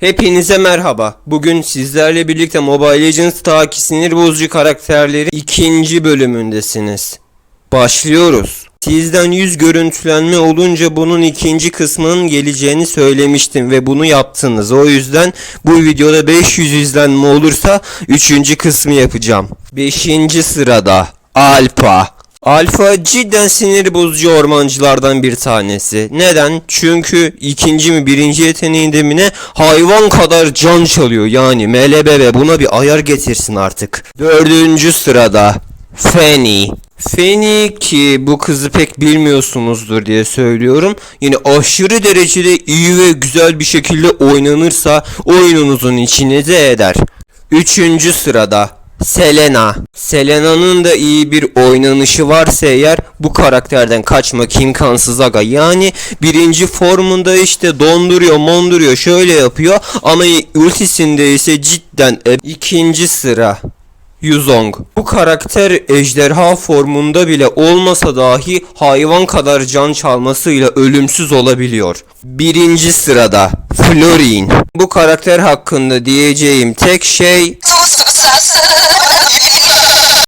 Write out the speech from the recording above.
Hepinize merhaba. Bugün sizlerle birlikte Mobile Legends taki sinir bozucu karakterleri ikinci bölümündesiniz. Başlıyoruz. Sizden yüz görüntülenme olunca bunun ikinci kısmının geleceğini söylemiştim ve bunu yaptınız. O yüzden bu videoda 500 izlenme olursa üçüncü kısmı yapacağım. Beşinci sırada Alpa. Alfa cidden sinir bozucu ormancılardan bir tanesi. Neden? Çünkü ikinci mi birinci yeteneğinde mi ne hayvan kadar can çalıyor. Yani MLBB buna bir ayar getirsin artık. Dördüncü sırada Fanny. Fanny ki bu kızı pek bilmiyorsunuzdur diye söylüyorum. Yine aşırı derecede iyi ve güzel bir şekilde oynanırsa oyununuzun içine de eder. Üçüncü sırada Selena. Selena'nın da iyi bir oynanışı varsa eğer bu karakterden kaçmak imkansız aga. Yani birinci formunda işte donduruyor monduruyor şöyle yapıyor ama ultisinde ise cidden e, ikinci sıra. Yuzong. Bu karakter ejderha formunda bile olmasa dahi hayvan kadar can çalmasıyla ölümsüz olabiliyor. Birinci sırada Florin. Bu karakter hakkında diyeceğim tek şey